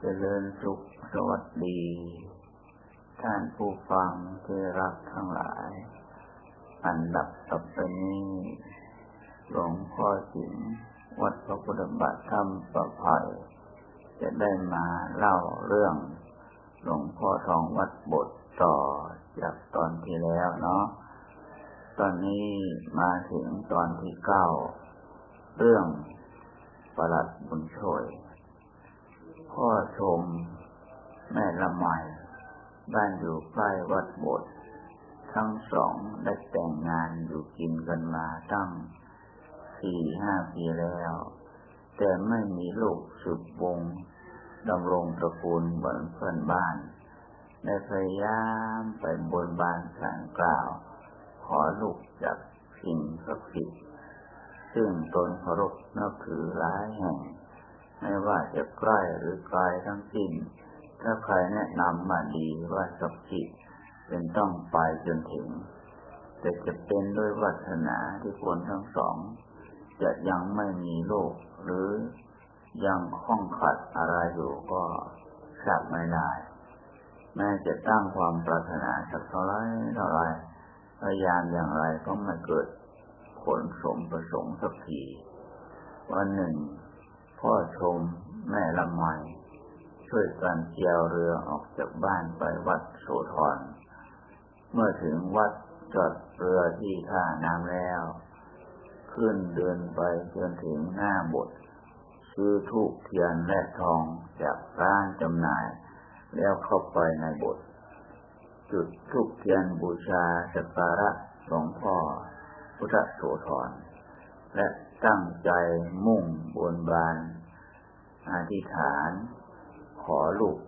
เจริญสุขสวัสดี ท่านผู้ฟังที่รักทั้งหลาย อันดับต่อไปนี้หลวงพ่อสิงวัดพระพุทธบาทธรรมประภัย จะได้มาเล่าเรื่อง หลวงพ่อทองวัดบทต่อจากตอนที่แล้วเนาะตอนนี้มาถึงตอนที่เก้า เรื่องประหลัดบุญช่วย พ่อชม แม่ละไมบ้านอยู่ใกล้วัดบททั้งสองได้แต่งงานอยู่กินกันมาตั้งสี่ห้าปีแล้ว แต่ไม่มีลูกสืบวงดำรงตระกูลเหมือนเพื่อนบ้านได้พยายามไปบนบานสารกล่าว ขอลูกจากสิ่งศักดิ์สิทธิ์ซึ่งตนเคารพนับถือหลายแห่ง ไม่ว่าจะใกล้หรือไกลทั้งสิ้น ถ้าใครแนะนำมาดีว่าสักจิตเป็นต้องไปจนถึง แต่จะเป็นด้วยวัฒนาที่คนทั้งสอง จะยังไม่มีโลก หรือยังข้องขัดอะไรอยู่ก็ทราบไม่ได้ แม้จะตั้งความปรารถนาสักเท่าไรเท่าไรพยายามอย่างไรก็ไม่เกิดผลสมประสงค์สักทีวันหนึ่ง พ่อชม แม่ละไมช่วยกันเกี่ยวเรือออกจากบ้านไปวัดโสธร เมื่อถึงวัดจอดเรือที่ท่าน้ำแล้ว ขึ้นเดินไปจนถึงหน้าบทซื้อทูกเทียนและทองจากร้านจำหน่าย แล้วเข้าไปในบท จุดทูกเทียนบูชาสักการะหลวงพ่อ พุทธโสธรและตั้งใจมุ่งบนบาน อธิษฐาน ขอลูก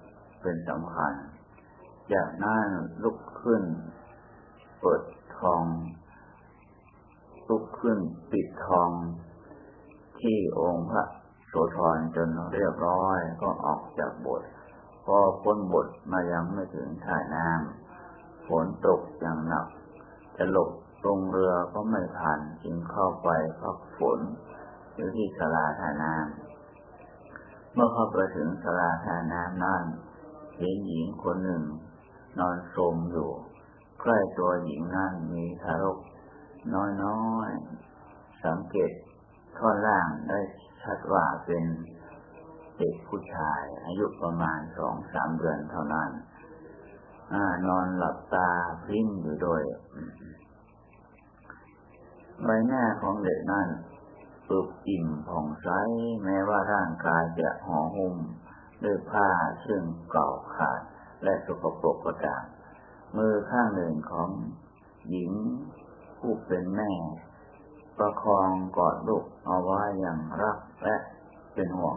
เป็นสำคัญจากนั้นลุกขึ้น เปิดทอง ลุกขึ้นปิดทอง ที่องค์พระโสธรจนเรียบร้อยก็ออกจากบทพอพ้นบทมายังไม่ถึงท่าน้ำฝนตกอย่างหนัก จะหลบตรงเรือก็ไม่ทันจึงเข้าไปพักฝนอยู่ที่สลาท่าน้ำ เมื่อเข้าไปถึงสลาทาน้ำนั่นเห็นหญิงคนหนึ่ง นอนสมอยู่ ใกล้ตัวหญิงนั่นมีทารก น้อยๆ สังเกตท่อนล่างได้ชัดว่าเป็นเด็กผู้ชาย อายุประมาณสองสามเดือนเท่านั้นอนอนหลับตาพลิ้งอยู่โดยใบหน้าของเด็กนั่น ปุบอิ่มผ่องใสแม้ว่าร่างกายจะห่อหุ้มด้วยผ้าซึ่งเก่าขาดและสกปรกก็ตามมือข้างหนึ่งของหญิงผู้เป็นแม่ ประคองกอดลูกเอาไว้อย่างรักและเป็นห่วง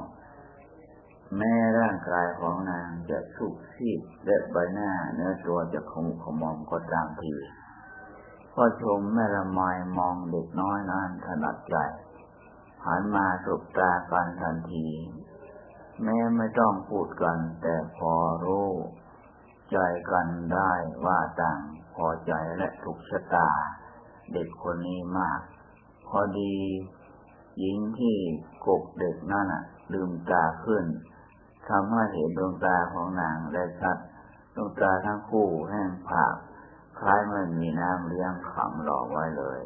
แม่ร่างกายของนางจะสุกซีดและใบหน้าเนื้อตัวจะขมุขมอมก็ตามทีพ่อชมแม่ละไมมองเด็กน้อยนั้นถนัดใจ หันมาสบตากันทันที แม้ไม่ต้องพูดกัน แต่พอรู้ใจกันได้ว่าต่างพอใจและถูกชะตา เด็กคนนี้มาก พอดีหญิงที่กบเด็กนั่นลืมตาขึ้นทำให้เห็นดวงตาของนางได้ชัดดวงตาทั้งคู่แห้งผากคล้ายไม่มีน้ำเลี้ยงขังหล่อไว้เลย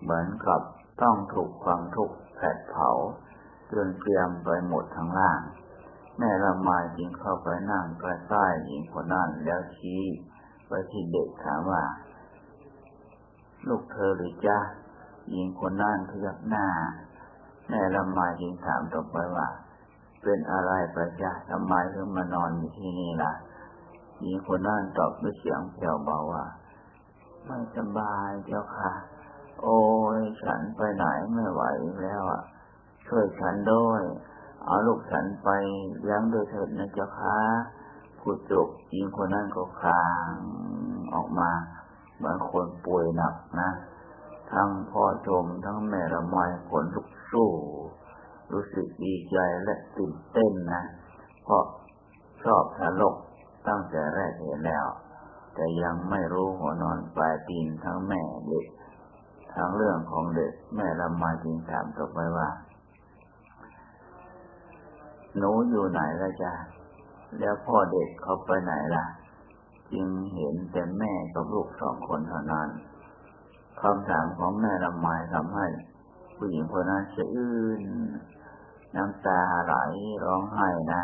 เหมือนกับต้องถูกความทุกข์ แผดเผาจนเตรียมไปหมดทั้งล่าง แม่ละไมจึงเข้าไปนั่งใกล้ๆหญิงคนนั้นแล้วชี้ไปที่เด็กถามว่า ลูกเธอหรือจ้าหญิงคนนั้นพยักหน้า แม่ละไมจึงถามต่อไปว่า เป็นอะไรไปจ้าทำไมถึงมานอนอยู่ที่นี่ล่ะหญิงคนนั้นตอบด้วยเสียงแผ่วเบาว่าไม่สบายเจ้าค่ะ โอ้ยฉันไปไหนไม่ไหวแล้วอะ ช่วยฉันด้วย เอาลูกฉันไปเลี้ยงด้วยเถิดนะเจ้าค่ะผู้จบหญิงคนนั้นก็คลางออกมาเหมือนคนป่วยหนักนะทั้งพ่อชมทั้งแม่ละไมผลลุกสู้รู้สึกดีใจและตื่นเต้นนะเพราะชอบทารกตั้งแต่แรกเห็นแล้ว แต่ยังไม่รู้หัวนอนปลายตีนทั้งแม่เด็ก ทั้งเรื่องของเด็กแม่ละมาจึงถามต่อไปว่า หนูอยู่ไหนละจ๊ะแล้วพ่อเด็กเขาไปไหนล่ะ จึงเห็นแต่แม่กับลูกสองคนเท่านั้นคำถามของแม่ละไมทำให้ผู้หญิงคนนั้นสะอื้นน้ำตาไหลร้องไห้นะ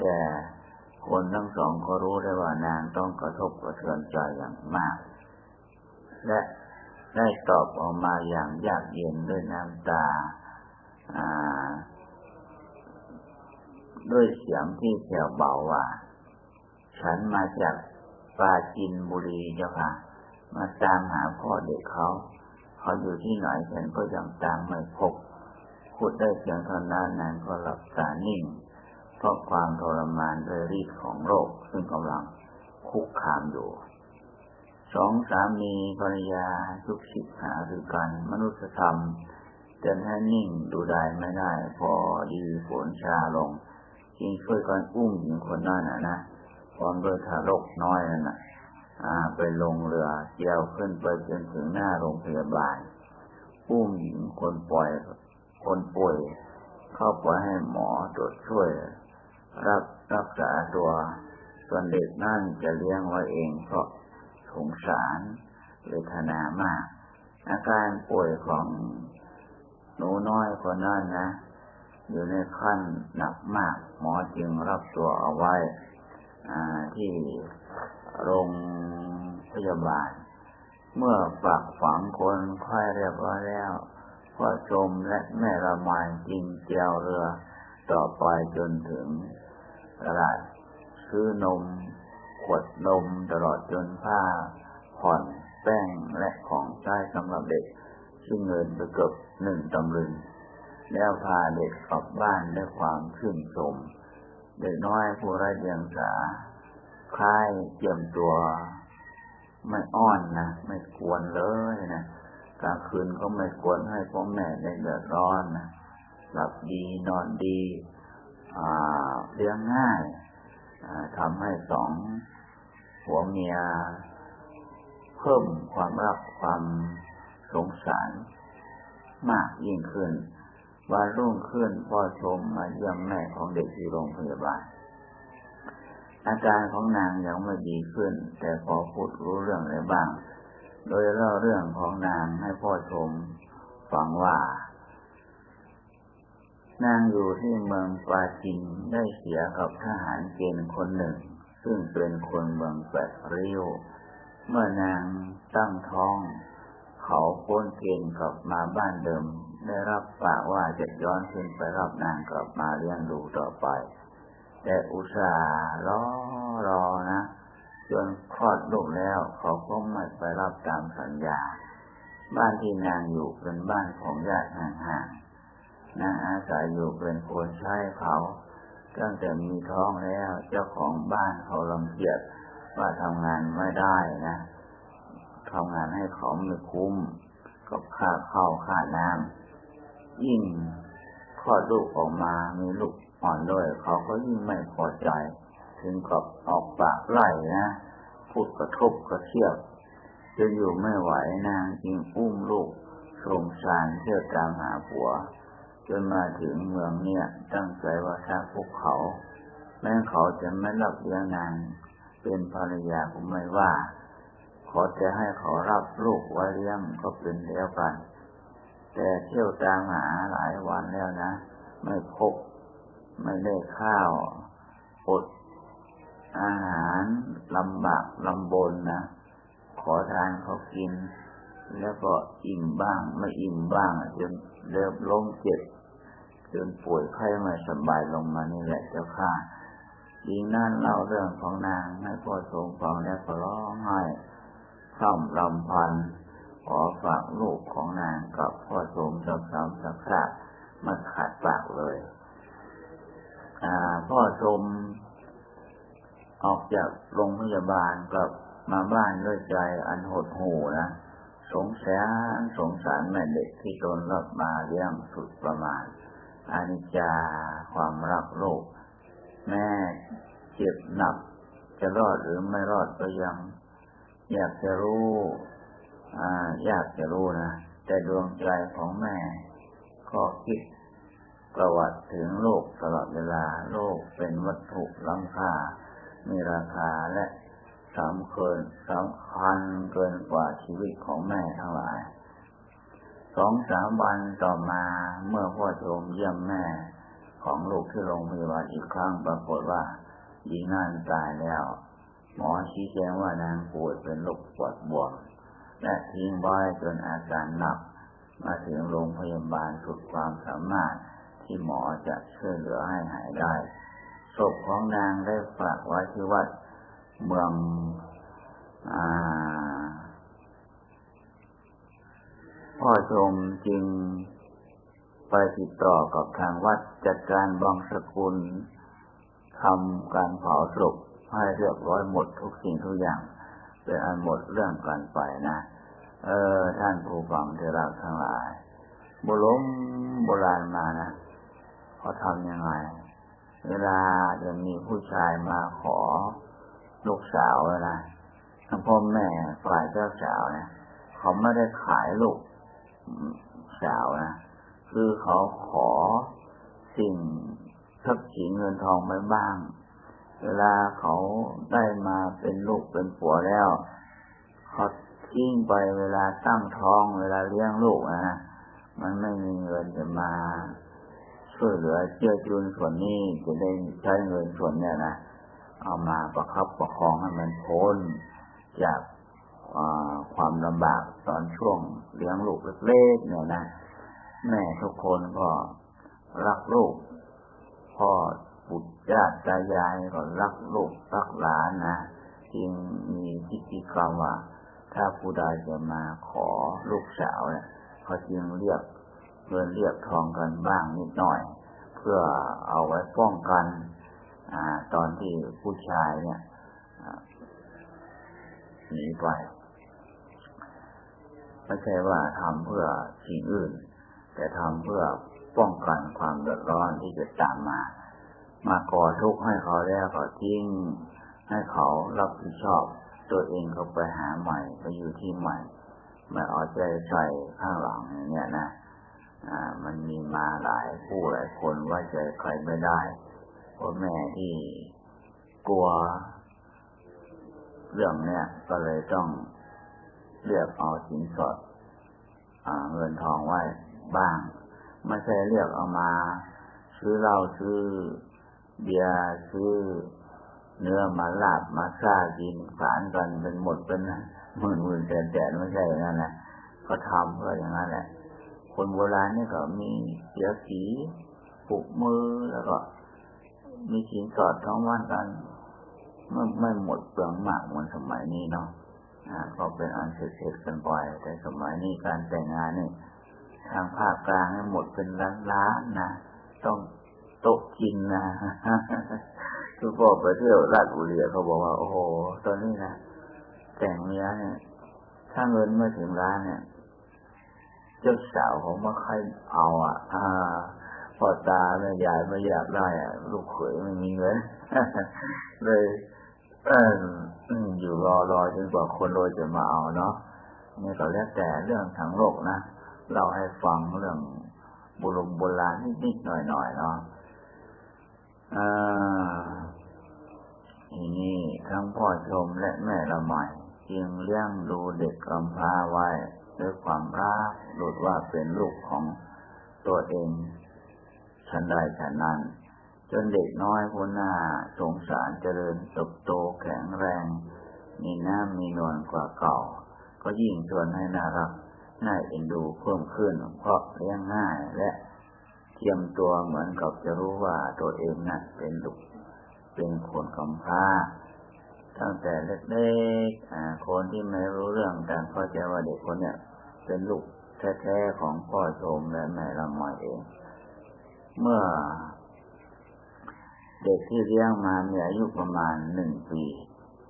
แต่คนทั้งสองก็รู้ได้ว่านางต้องกระทบกระเทือนใจอย่างมาก และ ได้ตอบออกมาอย่างยากเย็นด้วยน้ำตาด้วยเสียงที่แผ่วเบาว่า ฉันมาจากปาจินบุรีเจ้าค่ะ มาตามหาพ่อเด็กเขา เขาอยู่ที่ไหนฉันก็ยังตามไม่พบพูดได้เพียงเท่านั้นนางก็หลับตานิ่ง เพราะความทรมานด้วยฤทธิ์ของโรคซึ่งกำลังคุกคามอยู่ สองสามีภรรยาทุกสิทหาคือกันมนุษยธรรมจนให้นิ่งดูได้ไม่ได้ พอดีฝนชาลงจึงช่วยกันอุ้มหญิงคนนั้นนะนะพร้อมด้วยทารกน้อยนั่นนะไปลงเรือเกี่ยวขึ้นไปจนถึงหน้าโรงพยาบาลอุ้มหญิงคนปล่อยคนป่วย เข้าไปให้หมอตรวจช่วย รับรักษาตัวส่วนเด็กนั่นจะเลี้ยงไว้เองเพราะ สงสารเวทนามาก อาการป่วยของหนูน้อยคนนั้นนะ อยู่ในขั้นหนักมาก หมอจึงรับตัวเอาไว้ที่โรงพยาบาล เมื่อฝากฝังคนค่อยเรียบร้อยแล้วพ่อชมและแม่ละมายจิงเจียวเรือ ต่อไปจนถึงตลาดซื้อนม ขวดนมตลอดจนผ้า ผ่อนแป้งและของใช้สำหรับเด็ก ซึ่งเงินไปเกือบหนึ่งตำลึง แล้วพาเด็กกลับบ้านด้วยความชื่นชมเด็กน้อยผู้ไร้เดียงสาคลายเตรียมตัว ไม่อ้อนนะไม่กวนเลยนะกลางคืนก็ไม่กวนให้พ่อแม่ได้เดือดร้อนนะหลับดีนอนดีเลี้ยงง่าย ทำให้สองหัวเมีย เพิ่มความรักความสงสาร มากยิ่งขึ้น วันรุ่งขึ้นพ่อชมมาเยี่ยมแม่ของเด็กที่โรงพยาบาล อาการของนางยังไม่ดีขึ้น แต่พอพูดรู้เรื่องอะไรบ้าง โดยเล่าเรื่องของนางให้พ่อชมฟังว่า นางอยู่ที่เมืองปาจินได้เสียกับทหารเกณฑ์คนหนึ่ง ซึ่งเป็นคนเมืองแปดริ้ว เมื่อนางตั้งท้อง เขาพ้นเกณฑ์กลับมาบ้านเดิม ได้รับปากว่าจะย้อนขึ้นไปรับนางกลับมาเลี้ยงดูต่อไป แต่อุตส่าห์รอรอนะจนคลอดลูกแล้วเขาก็ไม่ไปรับตามสัญญา บ้านที่นางอยู่เป็นบ้านของญาติห่างๆ นางอาศัยอยู่เป็นคนใช้เขาตั้งแต่มีท้องแล้ว เจ้าของบ้านเขาลำเกียจว่าทำงานไม่ได้นะทำงานให้เขาไม่คุ้มกับค่าเข้าค่าน้ำยิ่งคลอดลูกออกมามีลูกอ่อนด้วย เขาก็ยิ่งไม่พอใจ ถึงกับออกปากไล่นะพูดกระทบกระเทียบจะอยู่ไม่ไหวนางจึงอุ้มลูกสงสารเที่ยวตามหาผัว จนมาถึงเมืองเนี่ยตั้งใจว่าถ้าพวกเขา แม้เขาจะไม่รับเลี้ยงนางเป็นภรรยาผมไม่ว่า ขอจะให้เขารับลูกไว้เลี้ยงก็เป็นเดียวกันแต่เที่ยวตามหาหลายวันแล้วนะ ไม่พบ ไม่ได้ข้าวอดอาหารลำบากลำบนนะ ขอทานเขากิน แล้วก็อิ่มบ้าง ไม่อิ่มบ้างจนเริ่มล้มเจ็บ จนป่วยไข้ไม่สบายลงมานี่แหละเจ้าค่ะดีนั่นเล่าเรื่องของนางให้พ่อทรงฟังแล้วก็ร้องไห้ร่ำลำพันขอฝากลูกของนางกับพ่อสมสักสามสักสามาขาดปากเลยพ่อชมออกจากโรงพยาบาลกลับมาบ้านด้วยใจอันหดหูนะสงสารสงสารแม่เด็กที่ตนรับมาเลี้ยงสุดประมาณ อานิจจาความรักโลก แม่เจ็บหนัก จะรอดหรือไม่รอดก็ยัง อยากจะรู้ อ่า อยากจะรู้นะ แต่ดวงใจของแม่ก็คิดประวัติถึงโลกตลอดเวลา โลกเป็นวัตถุล้ำค่า มีราคาและสำคัญสำคัญเกินกว่าชีวิตของแม่ทั้งหลาย สองสามวันต่อมาเมื่อพ่อชมเยี่ยมแม่ของลูกที่โรงพยาบาลอีกครั้งปรากฏว่าหญิงนั่นตายแล้ว หมอชี้แจงว่านางป่วยเป็นโรคปวดบวมและทิ้งไว้จนอาการหนัก มาถึงโรงพยาบาลสุดความสามารถที่หมอจะช่วยเหลือให้หายได้ศพของนางได้ฝากไว้ที่วัดเมืองอ พ่อชมจึงไปติดต่อกับทางวัดจัดการบังสกุลทำการเผาศพให้เรียบร้อยหมดทุกสิ่งทุกอย่างเป็นอันหมดเรื่องกันไปนะ เออท่านผู้ฟังที่รักทั้งหลายโบราณโบราณมานะเขาทำยังไง เวลาจะมีผู้ชายมาขอลูกสาวนะทั้งพ่อแม่ฝ่ายเจ้าสาวนะเขาไม่ได้ขายลูก สาวนะคือเขาขอสิ่งทรัพย์สินเงินทองไปบ้าง เวลาเขาได้มาเป็นลูกเป็นผัวแล้วเขาทิ้งไปเวลาตั้งท้องเวลาเลี้ยงลูกนะมันไม่มีเงินจะมาช่วยเหลือเชื่อจุนส่วนนี้จะได้ใช้เงินส่วนเนี้ยนะเอามาประคับประคองให้มันพ้นจากความลำบาก ตอนช่วงเลี้ยงลูกเล็กๆเนี่ยนะแม่ทุกคนก็รักลูกพ่อปุตญาติตายายก็รักลูกรักหลานนะจึงมีพิธีกรรมว่า ถ้าผู้ใดจะมาขอลูกสาวเนี่ยเขาจึงเรียกเงินเรียกทองกันบ้างนิดหน่อย เพื่อเอาไว้ป้องกันอตอนที่ผู้ชายเนี่ยหนีไป ไม่ใช่ว่าทำเพื่อสิ่งอื่น แต่ทำเพื่อป้องกันความเดือดร้อนที่จะตามมา มาก่อทุกข์ให้เขาแล้วก็ทิ้งให้เขารับผิดชอบ ตัวเองเขาไปหาใหม่ไปอยู่ที่ใหม่ไม่เอาใจใส่ข้างหลังอย่างเงี้ยนะอ่า มันมีมาหลายผู้หลายคนว่าใจใครไม่ได้พ่อแม่ที่กลัว เรื่องเนี้ยก็เลยต้อง เรียกเอาสินสดเงินทองไว้บ้าง ไม่ใช่เรียกเอามา ซื้อเหล้าซื้อเบียร์ซื้อเนื้อมาลาบมาซ่ากินสารกันเป็นหมดเป็นหมื่นหมื่นแสนแสนไม่ใช่อย่างนั้นนะก็ทำเพื่ออย่างนั้นแหละคนโบราณนี่ก็มีเสียสีปุกมือแล้วก็ มีสินสอดท้องวันกันไม่ไม่หมดเปลืองมากเหมือนสมัยนี้เนาะ ก็เป็นอันเสร็จกันไปแต่สมัยนี้การแต่งงานนี่ทางภาคกลางหมดเป็นล้านล้านนะ ต้องโต๊ะกินนะทุกพ่อไปเที่ยวราชบุรีเขาบอกว่า โอ้โห ตอนนี้นะแต่งเนี้ยเนี่ย ถ้าเงินไม่ถึงร้านเนี่ย เจ้าสาวเขาไม่ค่อยเอาอะ อ่าพ่อตาแม่ยายไม่อยากได้อะ ลูกเขยไม่มีเงินเลย อยู่รอรอจนกว่าคนรวยจะมาเอาเนาะนี่ก็แล้วแต่เรื่องทางโลกนะเล่าให้ฟังเรื่องบุรุษโบราณนิดๆหน่อยๆเนาะทีนี้ทั้งพ่อชมและแม่ละไมจึงเลี้ยงดูเด็กกำพร้าไว้ด้วยความรักดูดว่าเป็นลูกของตัวเองฉันได้ฉันนั้น จนเด็กน้อยคนหน้าสงสารเจริญเติบโตแข็งแรง มีน้ำมีนวลกว่าเก่า ก็ยิ่งชวนให้น่ารักน่าเอ็นดูเพิ่มขึ้นเพราะเลี้ยงง่ายและเทียมตัวเหมือนกับจะรู้ว่าตัวเองนะ่ะเป็นลูกเป็นคนกำพร้าตั้งแต่เล็กๆคนที่ไม่รู้เรื่องแต่เข้าใจว่าเด็กคนเนี้ยเป็นลูกแท้ๆของพ่อชมและแม่ละมอยเอง เมื่อ เด็กที่เลี้ยงมามีอายุประมาณหนึ่งปี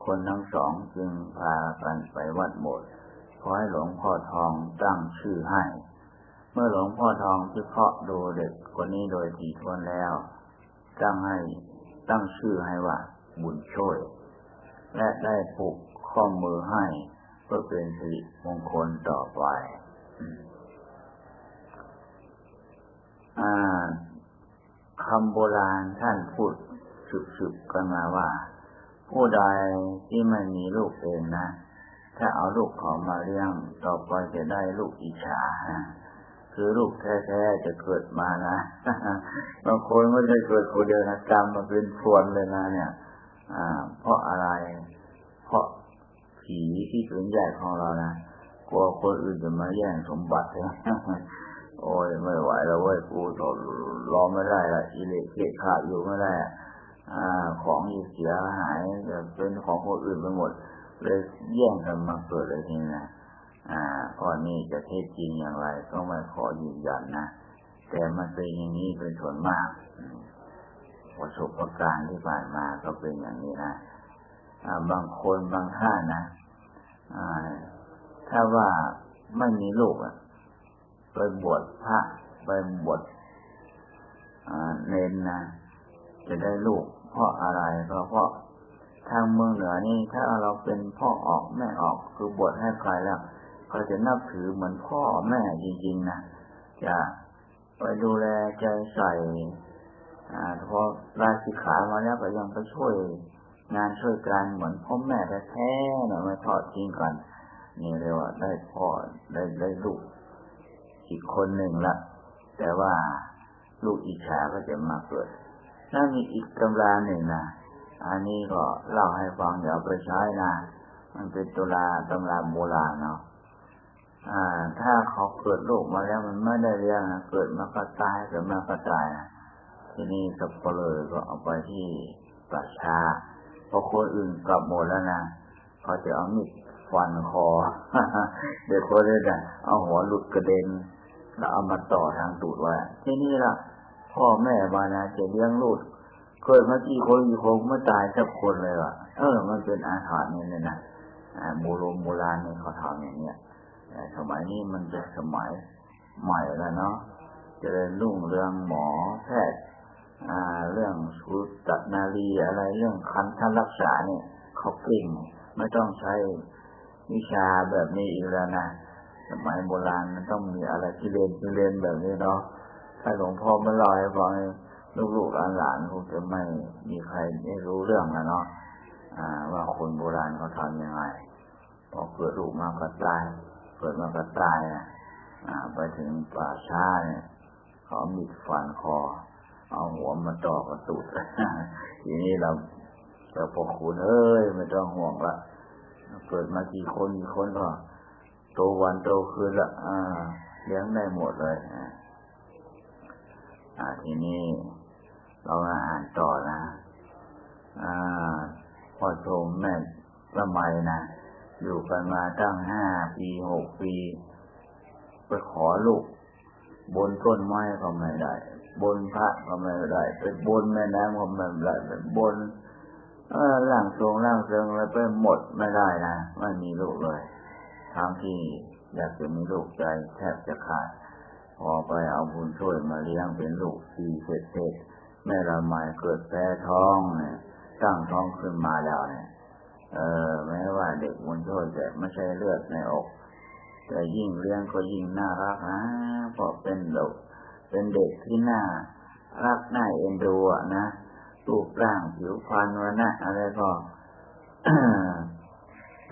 คนทั้งสองจึงพากันไปวัดโบสถ์ขอให้หลวงพ่อทองตั้งชื่อให้ เมื่อหลวงพ่อทองพิเคราะห์ดูเด็กคนนี้โดยถี่ถ้วนแล้ว ตั้งให้ตั้งชื่อให้ว่าบุญช่วย และได้ผูกข้อมือให้เพื่อเป็นสิริมงคลต่อไปอ่า คำโบราณท่านพูดสืบๆกันมาว่า ผู้ใดที่ไม่มีลูกเองนะ ถ้าเอาลูกเขามาเลี้ยงต่อไปจะได้ลูกอิจฉาคือลูกแท้ๆจะเกิดมานะบางคนไม่ได้เกิดคนเดียวนะจำมาเป็นพวนเลยนะเนี่ย อ่า เพราะอะไร เพราะผีที่เป็นใหญ่ของเรานะกลัวคนอื่นจะมาแย่งสมบัติ โอ้ยไม่ไหวแล้วเว้ยกูรอไม่ได้ละอิเลเกะขาดอยู่ไม่ได้อ่า ของอยู่เสียหายจะเป็นของคนอื่นไปหมด เลยแย่งกันมาเกิดเลยทีนี้อ่าข้อนี้จะเท็จริงอย่างไร ก็ไม่ขอยืนยันนะแต่มันเป็นอย่างนี้เป็นส่วนมากประสบการณ์ที่ผ่านมาก็เป็นอย่างนี้นะบางคนบางท่านนะถ้าว่าไม่มีลูกอะ ไปบวชพระไปบวชเน้นนะจะได้ลูกเพราะอะไรก็เพราะทางเมืองเหนือนี่ถ้าเราเป็นพ่อออกแม่ออกคือบวชให้ใครแล้ว ก็จะนับถือเหมือนพ่อแม่จริงๆนะจะไปดูแลใจใส่พอราชิขามาแล้วก็ยังไปช่วยงานช่วยกันเหมือนพ่อแม่แท้ๆเนี่ยไม่ทอดทิ้งกันนี่เรียกว่าได้พ่อได้ได้ลูก อีกคนหนึ่งละ แต่ว่าลูกอิจฉาก็จะมาเกิดถ้ามีอีกตำราหนึ่งนะอันนี้ก็เล่าให้ฟังเดี๋ยวไปใช้นะ มันเป็นตุลาตำราโบราณเนาะอ่า ถ้าเขาเกิดลูกมาแล้วมันไม่ได้เลี้ยงเกิดมาก็ตายเกิดมาก็ตายทีนี้สับเปลือก็เอาไปที่ประชาพอคนอื่นกลับหมดแล้วนะเขาจะเอามีดฟันคอเด็กคนนี้นะเอาหัวหลุดกระเด็น แล้วเอามาต่อทางตูดไว้ที่นี่ล่ะ พ่อแม่บานาจะเลี้ยงลูกเคยมากี่คนกี่คนไม่ตายสักคนเลยว่ะเออ มันเป็นอาถรรพ์นี่ยนะโบรโบราณเนี่ยเขาทำอย่างเนี้ยแต่สมัยนี้มันจะสมัยใหม่แล้วเนาะจะเริญรุ่งเรืองหมอแพทย์อ่าเรื่องสุตนารีอะไรเรื่องคันท่านรักษาเนี่ยเขาเก่งไม่ต้องใช้วิชาแบบนี้อีกแล้วนะ สมัยโบราณมันต้องมีอะไรที่เรียนที่เรียนแบบนี้เนาะถ้าหลวงพ่อไม่ลอยฟังลูกๆหลานๆคงจะไม่มีใครได้รู้เรื่องนะเนาะว่าคนโบราณเขาทำยังไงพอเกิดลูกมาก็ตายเกิดมาก็ตายอะไปถึงป่าช้าเนี่ยเขามีฟันคอ เอาหัวมาต่อกระตุดทีนี้เราเราพอคุณเอ้ยไม่ต้องห่วงละเกิดมากี่คนกี่คนก็ ตวันโตคืนละอ่าเลี้ยงได้หมดเลยอ่าทีนี้เรามาอ่านต่อนะ อ่าพ่อชมแม่สมัยนะอยู่กันมาตั้งห้าปีหกปี ไปขอลูก บนต้นไม้ก็ไม่ได้ บนพระก็ไม่ได้ไปบนแม่น้ำก็ไม่ได้ไปบนเออร่างทรงร่างทรงอะไรไปหมดไม่ได้นะไม่มีลูกเลย ทั้งที่อยากจะมีลูกใจแทบจะขาดพอไปเอาบุญช่วยมาเลี้ยงเป็นลูกปีเสร็จเสร็จแม่ละไมเกิดแพ้ท้องเนี่ยตั้งท้องขึ้นมาแล้วเนี่ยเออแม้ว่าเด็กบุญช่วยแต่ไม่ใช่เลือดในอก แต่ยิ่งเลี้ยงก็ยิ่งน่ารักนะเพราะเป็นเด็กเป็นเด็กที่น่ารักน่าเอ็นดูนะรูปร่างผิวพรรณวันนะอะไรก็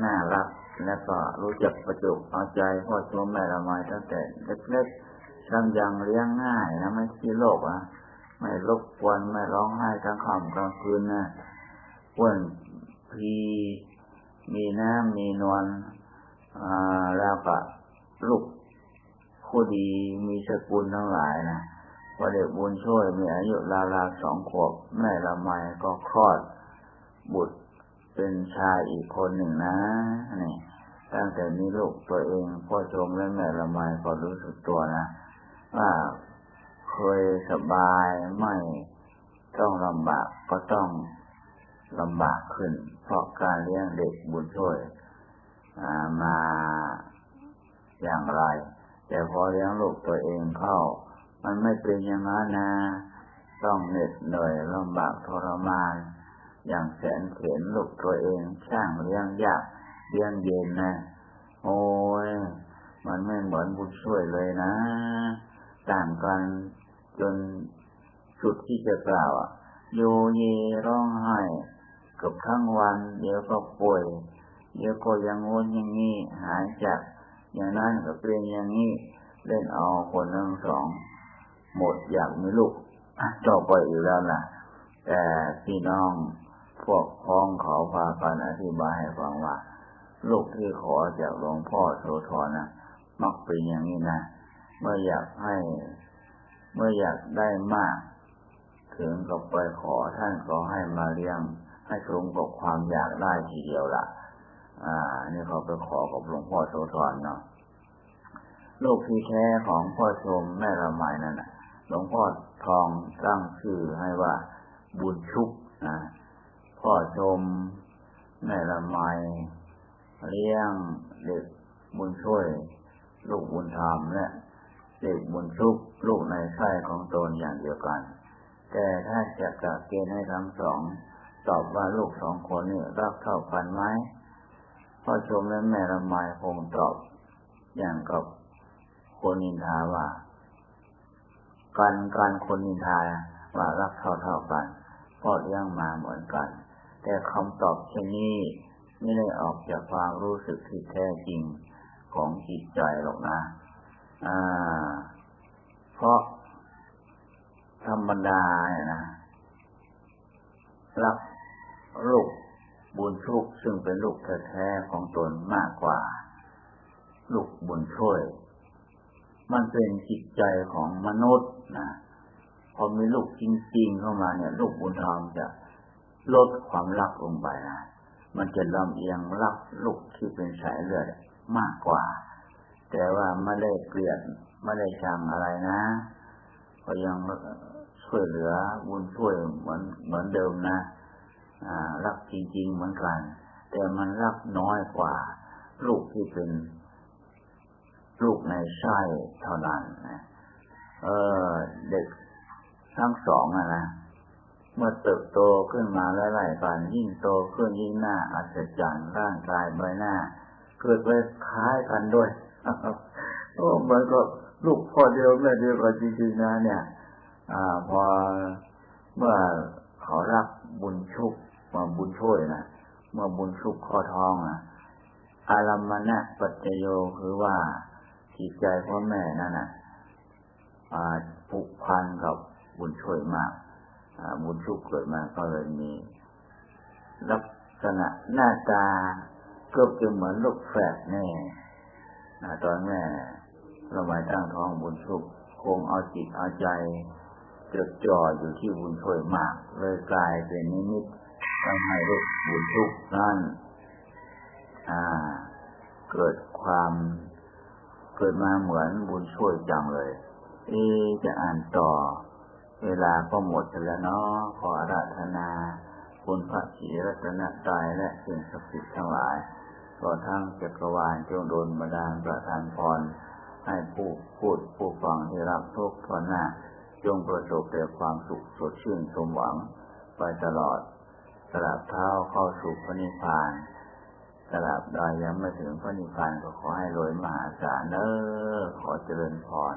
น่ารัก แล้วก็รู้จักประจุเอาใจพ่อชมแม่ละไมตั้งแต่เล็กๆช่างยังเลี้ยงง่ายนะไม่ขี้โลกอะไม่รบกวนไม่ร้องไห้กลางค่ำกลางคืนนะอ้วนพีมีน้ำมีนวลแล้วก็ลูกผู้ดีมีสกุลทั้งหลายนะพอเด็กบุญช่วยมีอายุราวๆสองขวบแม่ละไมก็คลอดบุตรเป็นชายอีกคนหนึ่งนะนี่ ตั้งแต่มีลูกตัวเองพ่อชมและแม่ละไมก็รู้สึกตัวนะว่าเคยสบายไม่ต้องลำบากก็ต้องลำบากขึ้น เพราะการเลี้ยงเด็กบุญช่วยมาอย่างไร แต่พอเลี้ยงลูกตัวเองเข้า มันไม่เป็นอย่างนั้นนะต้องเหน็ดเหนื่อยลำบากทรมาน อย่างแสนเข็นลูกตัวเองช่างเลี้ยงยาก เลี้ยงเย็นนะ โอ้ย มันไม่เหมือนบุญช่วยเลยนะ ต่างกันจนสุดที่จะกล่าวโยเยร้องไห้กับทั้งวัน เดี๋ยวก็ป่วย เดี๋ยวก็ยังงนอย่างนี้ หายจาก อย่างนั้นก็เป็นอย่างนี้ เล่นเอาคนทั้งสอง หมดอยากมีลูกต่อไปอยู่แล้วล่ะ แต่พี่น้องพวกพ้องเขาพากันอธิบายให้ฟังว่า ลูกที่ขอจากหลวงพ่อโสธรนะมักเป็นอย่างนี้นะเมื่ออยากให้ เมื่ออยากได้มาก ถึงกับไปขอท่านก็ให้มาเลี้ยง ให้ตรงกับความอยากได้ทีเดียวละ่ะ อ่า นี่เขาไปขอกับหลวงพ่อโสธรเนาะลูกที่แท้ของพ่อชมแม่ละไมนั่นนะหลวงพ่อทองตั้งชื่อให้ว่าบุญชุกนะพ่อชมแม่ละไม เลี้ยงเด็กบุญช่วย ลูกบุญธรรมและเด็กบุญชุกลูกในไส้ของตนอย่างเดียวกัน แต่ถ้าจะกะเกณฑ์ให้ทั้งสอง ตอบว่าลูกสองคนนี้รักเท่ากันไหมพ่อชมและแม่ละไมคงตอบ อย่างกับคนนินทาว่า การการคนนินทาว่ารักเท่าเท่ากันพ่อเลี้ยงมาเหมือนกัน แต่คำตอบเช่นนี้ ไม่ได้ออกจากความรู้สึกที่แท้จริงของจิตใจหรอกนะอ่า เพราะธรรมดาเนี่ยนะรักลูกบุญชุกซึ่งเป็นลูกแท้ๆของตนมากกว่า ลูกบุญช่วย มันเป็นจิตใจของมนุษย์นะพอมีลูกจริงๆเข้ามาเนี่ย ลูกบุญธรรมจะลดความรักลงไปนะ มันจะลำเอียงรักลูกที่เป็นสายเลือดมากกว่า แต่ว่าไม่ได้เกลียดไม่ได้ชังอะไรนะ ก็ยังช่วยเหลือบุญช่วยเหมือนเหมือนเดิมนะอ่ารักจริง ๆ เหมือนกัน แต่มันรักน้อยกว่า ลูกที่เป็น ลูกในไส้เท่านั้นนะเออเด็กทั้งสองอะนะ เมื่อเติบโตขึ้นมาไล่ๆกันยิ่งโตขึ้นยิ่งหน้าอัศจรรย์ร่างกายใบหน้า เกิดไปคล้ายกันด้วยโอ้เหมือนกับลูกพ่อเดียวแม่เดียวกันจริงๆนะเนี่ยอ่าพอเมื่อเขารักบุญชุกมาบุญช่วยนะเมื่อบุญชุกข้อท้องอะอารมณะปัจจโยคือว่าจิตใจพ่อแม่นั่นน่ะผูกพันกับบุญช่วยมาก บุญชุกเกิดมาก็เลยมีลักษณะหน้าตาเกือบจะเหมือนลูกแฝดแน่ตอนแม่เรามาตั้งท้องบุญชุกคงเอาจิตเอาใจจดจ่ออยู่ที่บุญช่วยมาก เลยกลายเป็นนิมิตทำให้ลูกบุญชุกนั่นเกิดความเกิดมาเหมือนบุญช่วยจังเลย เอจะอ่านต่อ เวลาก็หมดแล้วเนาะขออาราธนาคุณพระศรีรัตนตรัยและสิ่งศักดิ์สิทธิ์ทั้งหลายต่อทั้งจักรวาลจงโดนบันดาลประทานพรให้ผู้พูดผู้ฟังที่รับทุกข์ทนหน้าจงประสบแต่ความสุขสดชื่นสมหวังไปตลอดสลับเท้าเข้าสู่พระนิพพานตราบใดยังไม่ถึงพระนิพพานก็ขอให้รวยมหาศาลเนอขอเจริญพร